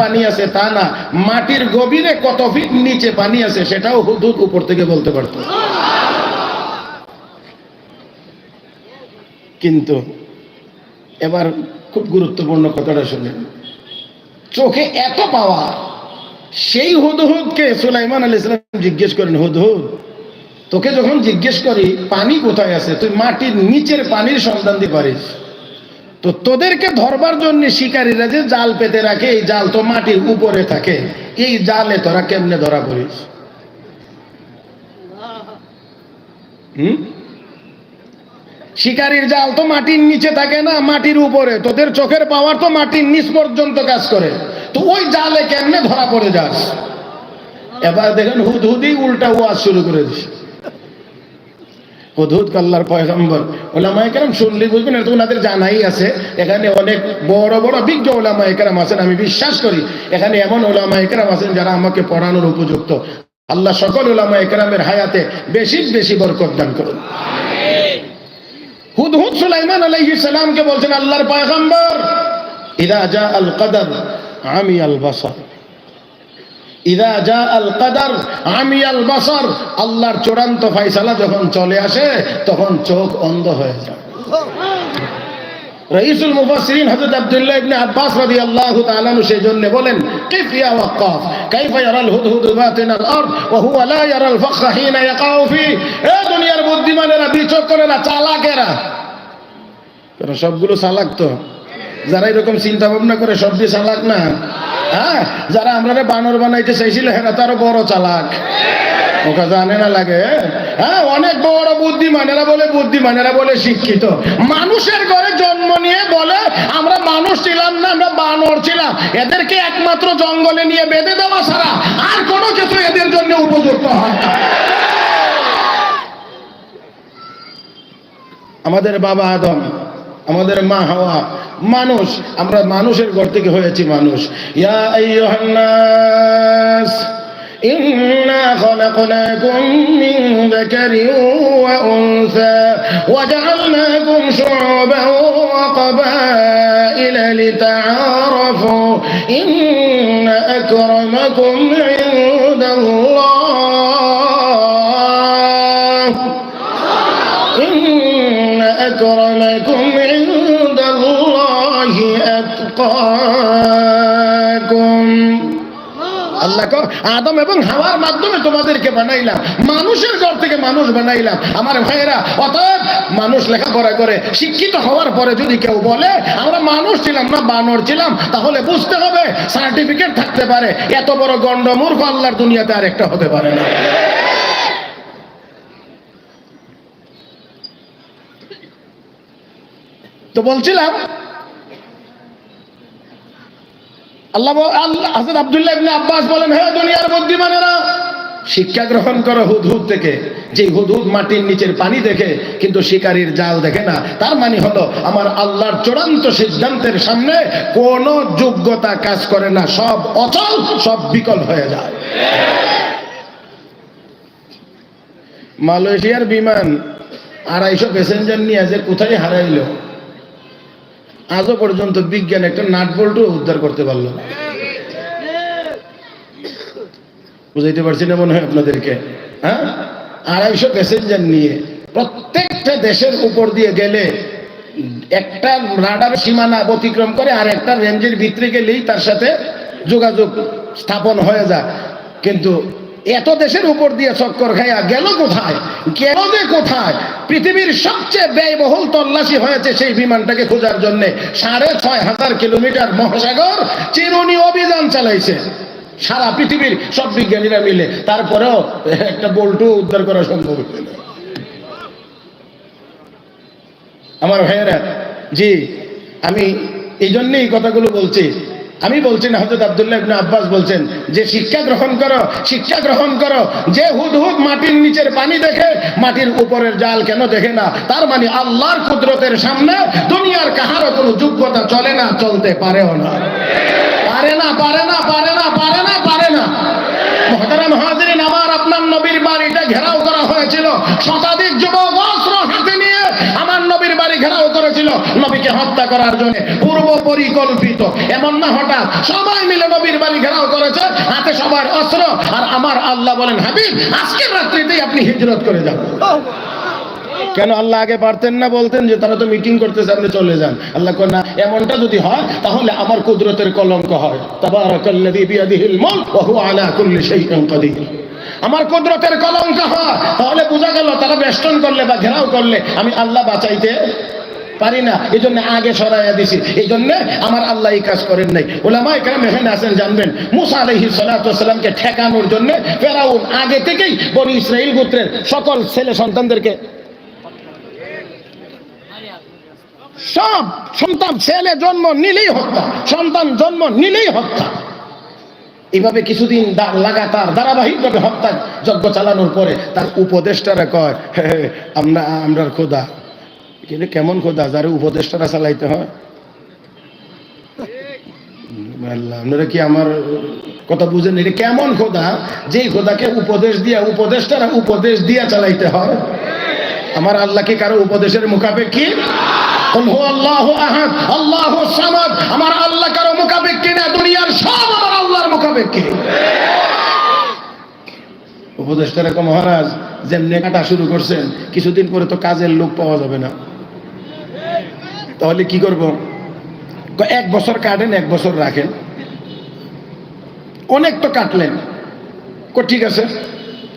পানি আছে তা না। মাটির গভীরে কত ফিট নিচে পানি আছে সেটাও হুদুদ উপর থেকে বলতে পারতো। কিন্তু এবার খুব গুরুত্বপূর্ণ কথাটা শুনেন। চোখে এত পাওয়া, সেই হুদহুদকে সুলাইমান আলী ইসলাম জিজ্ঞেস করেন, হুদহুদ, তোকে যখন জিজ্ঞেস করি, পানি কোথায় আছে? তুই মাটির নিচের পানির সন্ধান দিতে পারিস। তো তোদেরকে ধরবার জন্য শিকারীরা যে জাল পেতে রাখে, এই জাল তো মাটির উপরে থাকে। এই জালে তোরা কেমনে ধরা পড়িস? শিকারীর জাল তো মাটির নিচে থাকে না, মাটির উপরে। তোদের চোখের পাওয়ার তো মাটির নিচ পর্যন্ত কাজ করে। তো ওই জালে কেমনে ধরা পড়ে যাস? এবার দেখেন হুদ হুদি উল্টা ওয়াজ শুরু করে দিস আমি বিশ্বাস করি। এখানে এমন ওলামা একরাম আছেন যারা আমাকে পড়ানোর উপযুক্ত। আল্লাহ সকল ওলামা একরামের হায়াতে বেশি বেশি বরকত দান করুন। হুদহুদ সুলাইমান আলাইহিস বলছেন, আল্লাহর পয়গম্বর, ইদা জা আল কদর আমি আল বাসার। ইদা জা আল কাদার আমি আল আল্লাহর চূড়ান্ত ফাইসালা যখন চলে আসে, তখন চোখ অন্ধ হয়ে যায়। রইসুল মুফাসসিরিন হযরত আব্দুল্লাহ ইবনে আব্বাস রাদিয়াল্লাহু তাআলা সেই জন্য বলেন কাইফ ইয়া ওয়াক্কাফ ইয়ারাল হুদহুদ আরদ? ওয়া হুয়া লা ইয়ারাল ইয়াকাউ ফি? এ দুনিয়ার বুদ্ধিমানেরা চালাকেরা। কেন সবগুলো চালাক তো? যারা এরকম চিন্তা ভাবনা করে, সব দিয়ে চালাক না? হ্যাঁ যারা আমরা বানর বানাইতে চাইছিল, হেরা তারও বড় চালাক। ওকে জানে না লাগে। হ্যাঁ অনেক বড় বুদ্ধিমান এরা বলে বুদ্ধিমান এরা বলে শিক্ষিত। মানুষের ঘরে জন্ম নিয়ে বলে, আমরা মানুষ ছিলাম না, আমরা বানর ছিলাম। এদেরকে একমাত্র জঙ্গলে নিয়ে বেঁধে দেওয়া ছাড়া আর কোনো কিছু এদের জন্য উপযুক্ত হয় না। আমাদের বাবা আদম, আমাদের মা হাওয়া মানুষ আমরা মানুষের ঘর থেকে হয়েছি মানুষ ইয়া আইয়ুহান নাস إنا خلقناكم من ذكر وأنثى وجعلناكم شعوبا وقبائل لتعارفوا إن أكرمكم عند الله إن أكرمكم عند الله আদম এবং হাওয়ার মাধ্যমে তোমাদেরকে বানাইলাম। মানুষের থেকে মানুষ বানাইলাম। আমার ভাইয়েরা, অতএব মানুষ করে, শিক্ষিত হওয়ার পরে যদি কেউ বলে, আমরা মানুষ ছিলাম না, বানর ছিলাম, তাহলে বুঝতে হবে সার্টিফিকেট থাকতে পারে। এত বড় গণ্ড মূর্খ আল্লাহর দুনিয়াতে আর একটা হতে পারে না। তো বলছিলাম শিক্ষা গ্রহণ করো হুদহুদ থেকে। যে হুদহুদ মাটির নিচের পানি দেখে, কিন্তু শিকারীর জাল দেখে না। তার মানে হলো, আমার আল্লাহর চূড়ান্ত সিদ্ধান্তের সামনে কোনো যোগ্যতা কাজ করে না। সব অচল, সব বিকল হয়ে যায়। মালয়েশিয়ার বিমান আড়াইশো প্যাসেঞ্জার নিয়ে যে কোথায় হারাইলো? আজও পর্যন্ত বিজ্ঞান একটা নাট বল্টু উদ্ধার করতে পারল বুঝাইতে পারছি না মনে হয় আপনাদেরকে? হ্যাঁ? আড়াইশো প্যাসেঞ্জার নিয়ে প্রত্যেকটা দেশের উপর দিয়ে গেলে একটা রাডার সীমানা অতিক্রম করে আর একটা রেঞ্জের ভিতরে গেলেই তার সাথে যোগাযোগ স্থাপন হয়ে যায়। কিন্তু এত দেশের উপর দিয়ে চক্কর খাইয়া গেল কোথায়? গেল যে কোথায়? পৃথিবীর সবচেয়ে ব্যয়বহুল তল্লাশি হয়েছে সেই বিমানটাকে খোঁজার জন্য। সাড়ে ছয় হাজার কিলোমিটার মহাসাগর চিরুনি অভিযান চালাইছে। সারা পৃথিবীর সব বিজ্ঞানীরা মিলে। তারপরেও একটা বল্টু উদ্ধার করা সম্ভব। আমার ভাইয়েরা, জি, আমি এই জন্যই কথাগুলো বলছি। আমি বলছি না হজরত আব্দুল্লাহ ইবনে আব্বাস বলছেন যে শিক্ষা গ্রহণ করো, শিক্ষা গ্রহণ করো। যে হুদ হুদ মাটির নিচের পানি দেখে, মাটির উপরের জাল কেন দেখে না? তার মানে আল্লাহর কুদরতের সামনে দুনিয়ার কাহারও কোনো যোগ্যতা চলে না, চলতে পারেও না। পারে না পারে না পারে না পারে না পারে না। মহতারাম হাজিরিন, আমার আপনার নবীর বাড়িটা ঘেরাও করা হয়েছিল। শতাধিক যুবক অস্ত্র হাতে নিয়ে আমার নবীর বাড়ি ঘেরাও করেছিল নবীকে হত্যা করার জন্য পূর্ব পরিকল্পিত এমন না, হঠাৎ সবাই মিলে নবীর বাড়ি ঘেরাও করেছে, হাতে সবার অস্ত্র, আর আমার আল্লাহ বলেন, হাবিব, আজকের রাত্রিতেই আপনি হিজরত করে যান। কেন আল্লাহ আগে পারতেন না, বলতেন যে, তারা তো মিটিং করতেছে, আপনি চলে যান। আল্লাহ না, এমনটা যদি হয়, তাহলে আমার কুদরতের কলঙ্ক হয়। তাবারাকাল্লাযী বিয়াদিহিল মুলক, ওয়া আলা কুল্লি শাইইন কাদির। আমার কুদরতের কলঙ্ক হয়, তাহলে বোঝা গেল তারা বেষ্টন করলে বা ঘেরাও করলে আমি আল্লাহ বাঁচাইতে পারি না এই জন্য আগে সরাইয়া দিছি। এই জন্য আমার আল্লাহ এই কাজ করেন নাই। ওলামা একরাম এখানে আছেন, জানবেন। মুসা আলহি সালাতামকে ঠেকানোর জন্য ফেরাউন আগে থেকেই বনি ইসরাইল গোত্রের সকল ছেলে সন্তানদেরকে সব সন্তান, ছেলে জন্ম নিলেই হত্যা, সন্তান জন্ম নিলেই হত্যা। এইভাবে কিছুদিন লাগাতার ধারাবাহিকভাবে হত্যা যজ্ঞ চালানোর পরে তার উপদেষ্টারা কয় আমরা আমরার খোদা কিন্তু কেমন খোদা, যারা উপদেষ্টারা চালাইতে হয়। আপনারা কি আমার কথা বুঝেন? এটা কেমন খোদা যে খোদাকে উপদেশ দিয়া, উপদেষ্টারা উপদেশ দিয়া চালাইতে হয়? আমার আল্লাহকে কারও উপদেশের মুখাপেক্ষী? আমার আল্লাহ কারও মুখাপেক্ষী না, দুনিয়ার সব আমার আল্লাহর মুখাপেক্ষী। উপদেষ্টারা মহারাজ, যেমনি কাটা শুরু করছেন, কিছুদিন পরে তো কাজের লোক পাওয়া যাবে না। তাহলে কি করব? এক বছর কাটেন, এক বছর রাখেন। অনেক তো কাটলেন। কো, ঠিক আছে।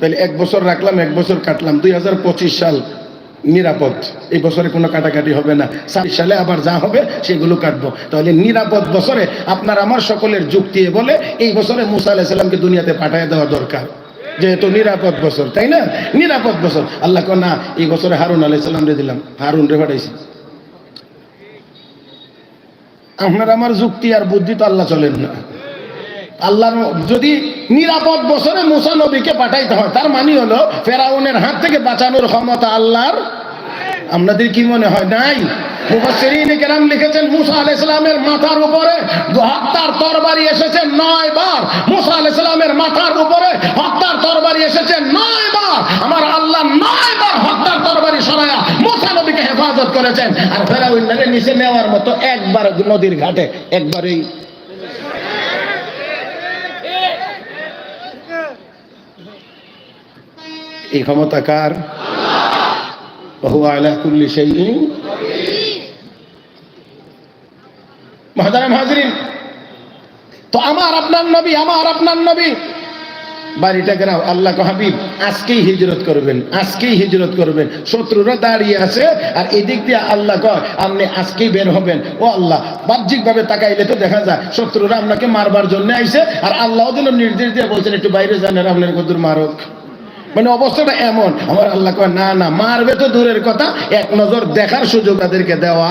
তাহলে এক বছর রাখলাম, এক বছর কাটলাম। দুই হাজার পঁচিশ সাল নিরাপদ। এই বছরে কোনো কাটাকাটি হবে না। ছাব্বিশ সালে আবার যা হবে, সেগুলো কাটবো। তাহলে নিরাপদ বছরে আপনার আমার সকলের যুক্তি বলে, এই বছরে মুসা আলাহিসাল্লামকে দুনিয়াতে পাঠিয়ে দেওয়া দরকার। যেহেতু নিরাপদ বছর, তাই না? নিরাপদ বছর। আল্লাহ না, এই বছরে হারুন আলাইসাল্লাম রে দিলাম। হারুন রে পাঠাইছি। আপনার আমার যুক্তি আর বুদ্ধি তো আল্লাহ চলেন না। আল্লাহর যদি নিরাপদ বছরে মুসা নবীকে পাঠাইতে হয়, তার মানে হলো ফেরাউনের হাত থেকে বাঁচানোর ক্ষমতা আল্লাহর। আপনাদের কি মনে হয়? নাই। লিখেছেন, মুসা মাথার উপরে বার। মুসা মাথার উপরে বার। আমার আল্লাহ নয় বার হত্যার তরবারি সরায়া হেফাজত করেছেন। আর ফেরাউনের নিচে নেওয়ার মতো একবার নদীর ঘাটে, একবারই। এই ক্ষমতা কার? মহাদারাম হাজরিন তো আমার আপনার নবী, আমার আপনার নবী বাড়িটা গেরাও আল্লাহ হাবিব, আজকেই হিজরত করবেন, আজকেই হিজরত করবেন। শত্রুরা দাঁড়িয়ে আছে, আর এদিক দিয়ে আল্লাহ কয়, আপনি আজকেই বের হবেন। ও আল্লাহ, বাহ্যিকভাবে তাকাইলে তো দেখা যায়, শত্রুরা আপনাকে মারবার জন্য আইছে, আর আল্লাহ দিন নির্দেশ দিয়ে বলছেন, একটু বাইরে আর আপনার কদুর মারক। মানে অবস্থাটা এমন, আমার আল্লাহ কয়, না না, মারবে তো দূরের কথা, এক নজর দেখার সুযোগ তাদেরকে দেওয়া।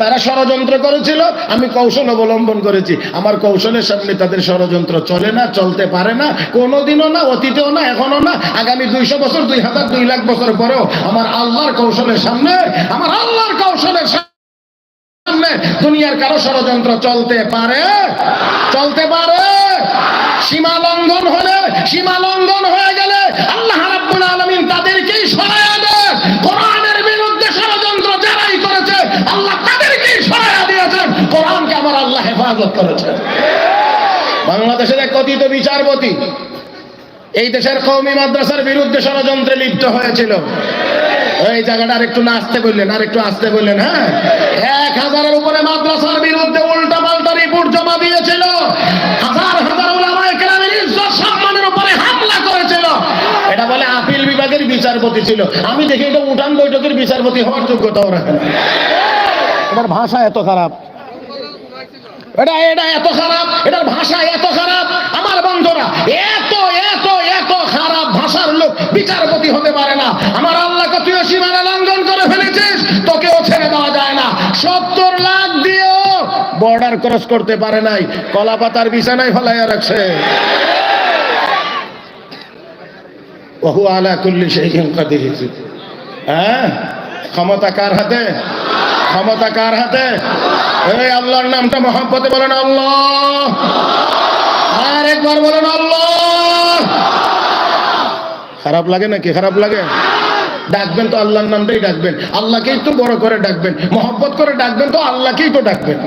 তারা ষড়যন্ত্র করেছিল, আমি কৌশল অবলম্বন করেছি। আমার কৌশলের সামনে তাদের ষড়যন্ত্র চলে না, চলতে পারে না, কোনোদিনও না, অতীতেও না এখনও না, আগামী দুইশো বছর, দুই হাজার দুই লাখ বছর পরেও আমার আল্লাহর কৌশলের সামনে, আমার আল্লাহর কৌশলের সামনে দুনিয়ার কারও ষড়যন্ত্র চলতে পারে? চলতে পারে। সীমা লঙ্ঘন হলে, সীমা লঙ্ঘন হয়ে গেলে আল্লাহ রাব্বুল আলামিন তাদেরকেই সরায়া দেয় কোরআনের আল্লাহ তাদেরকেই সরায়া দিয়েছেন। কোরআনকে আমার আল্লাহ হেফাজত করেছে বাংলাদেশের এক কথিত বিচারপতি, এই দেশের কৌমি মাদ্রাসার বিরুদ্ধে ষড়যন্ত্রে লিপ্ত হয়েছিল। এই জায়গাটা আর একটু নাচতে বললেন, আর একটু আসতে বললেন হ্যাঁ? এক হাজারের উপরে মাদ্রাসার বিরুদ্ধে উল্টা পাল্টা রিপোর্ট জমা দিয়েছিল। হাজার হাজার সম্মানের উপরে করেছিল। এটা বলে আপিল বিভাগের বিচারপতি ছিল। আমি দেখি এটা উঠান বৈঠকের বিচারপতি হওয়ার যোগ্যতাও রাখে এটার ভাষা এত খারাপ। এটা এটা এত খারাপ, এটার ভাষা এত খারাপ। আমার বন্ধুরা, এত এত এত খারাপ ভাষার লোক বিচারপতি হতে পারে না। আমার আল্লাহকে তুইও সীমানা লঙ্ঘন করে ফেলেছিস, তোকেও ছেড়ে দেওয়া যায় না। সত্তর লাখ দিয়েও বর্ডার ক্রস করতে পারে নাই কলা পাতার বিছানায় ফলাইয়া রাখছে। ওহু আলা কুল্লি কাদির। হ্যাঁ? ক্ষমতা কার হাতে? ক্ষমতা কার হাতে? এই আল্লাহর নামটা মহব্বতে বলেন আল্লাহ। আর একবার বলেন আল্লাহ। খারাপ লাগে নাকি? খারাপ লাগে? ডাকবেন তো আল্লাহর নামটাই ডাকবেন। আল্লাহকেই তো বড় করে ডাকবেন, মহব্বত করে ডাকবেন তো আল্লাহকেই তো ডাকবেন।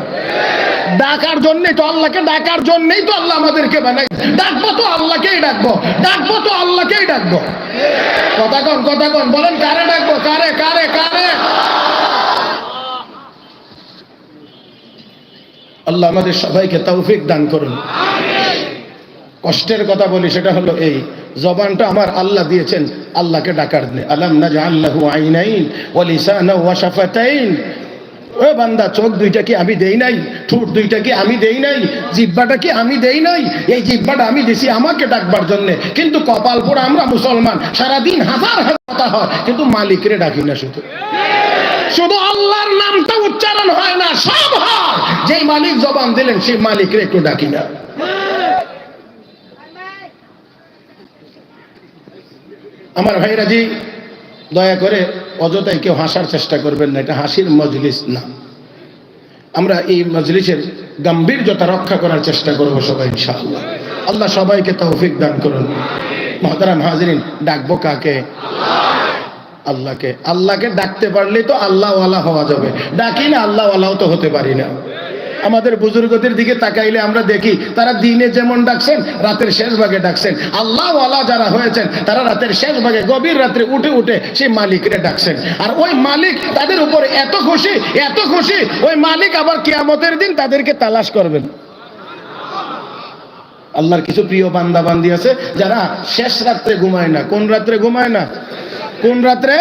ডাকার জন্যই তো আল্লাহকে, ডাকার জন্যই তো আল্লাহ আমাদেরকে বানাই। ডাকবো তো আল্লাহকেই ডাকবো ডাকবো তো আল্লাহকেই ডাকবো। কথা কন কথা কন, বলেন কারে ডাকবো? কারে কারে কারে? আল্লাহ আমাদের সবাইকে তৌফিক দান করুন। কষ্টের কথা বলি, সেটা হলো এই, জবানটা আমার আল্লাহ দিয়েছেন, আল্লাহকে ডাকার দিনে আলাম না আল্লাহু আইনাইন ওয়া লিসানা ও বান্দা, চোখ দুইটা কি আমি দেই নাই? ঠোঁট দুইটা কি আমি দেই নাই? জিব্বাটা কি আমি দেই নাই? এই জিব্বাটা আমি দিছি আমাকে ডাকবার জন্য। কিন্তু কপাল পোড়া আমরা মুসলমান, সারাদিন হাজার হাজার কথা হয়, কিন্তু মালিকরে ডাকি না শুধু। শুধু আল্লাহর নামটা উচ্চারণ হয় না, সব হয়। যেই মালিক জবান দিলেন, সেই মালিকরে একটু ডাকি না। আমার ভাইরা জি, দয়া করে অযথাই কেউ হাসার চেষ্টা করবেন না, এটা হাসির মজলিস না। আমরা এই মজলিসের গাম্ভীর্যতা রক্ষা করার চেষ্টা করব সবাই, ইনশাআল্লাহ। আল্লাহ সবাইকে তৌফিক দান করুন। মহতারাম হাজরিন, ডাকবো কাকে? আল্লাহকে। আল্লাহকে ডাকতে পারলেই তো আল্লাহওয়ালা হওয়া যাবে। ডাকি না, আল্লাহওয়ালাও তো হতে পারি না। আমাদের বুজুর্গদের দিকে তাকাইলে আমরা দেখি, তারা দিনে যেমন ডাকছেন, রাতের শেষ ভাগে ডাকছেন। আল্লাহওয়ালা যারা হয়েছেন, তারা রাতের শেষ ভাগে, গভীর রাত্রে উঠে উঠে সেই মালিকরে ডাকছেন। আর ওই মালিক তাদের উপরে এত খুশি এত খুশি, ওই মালিক আবার কেয়ামতের দিন তাদেরকে তালাশ করবেন। আল্লাহর কিছু প্রিয় বান্দা বান্দি আছে, যারা শেষ রাত্রে ঘুমায় না। কোন রাত্রে ঘুমায় না? কোন রাত্রে?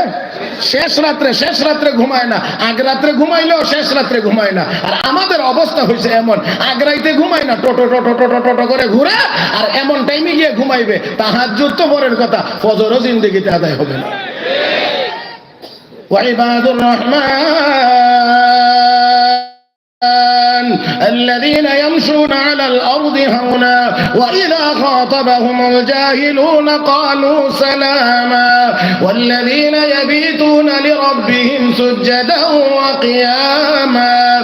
শেষ রাত্রে শেষ রাত্রে ঘুমায় না। আগ রাত্রে ঘুমাইলেও শেষ রাত্রে ঘুমায় না। আর আমাদের অবস্থা হয়েছে এমন, আগ্রাইতে ঘুমায় না, টোটো টোটো টোটো টোটো করে ঘুরে আর এমন টাইমে গিয়ে ঘুমাইবে। তাহার যুদ্ধ পরের কথা, ফজরও জিন্দিগিতে আদায় হবে না। ওয়াইবাদুর রহমান। الذين يمشون على الأرض هونا وإذا خاطبهم الجاهلون قالوا سلاما والذين يبيتون لربهم سجدا وقياما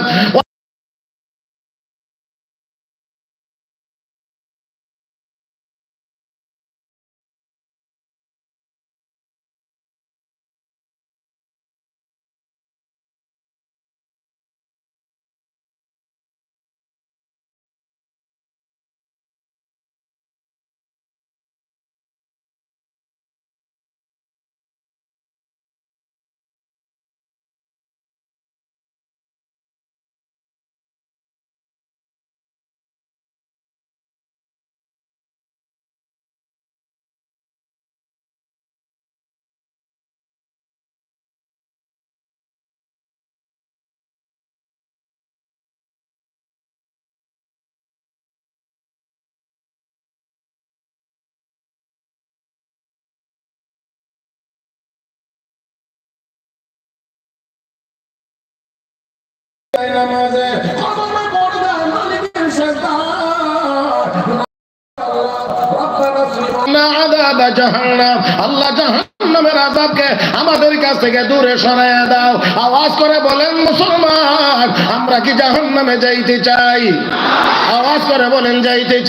নামাজে মালিকের আযাব আল্লাহ জাহান্নামের আযাবকে আমাদের কাছ থেকে দূরে সরাইয়া দাও। আওয়াজ করে বলেন, মুসলমান, আমরা কি জাহান্নামে যাইতে চাই? আওয়াজ করে বলেন, যাইতে চাই।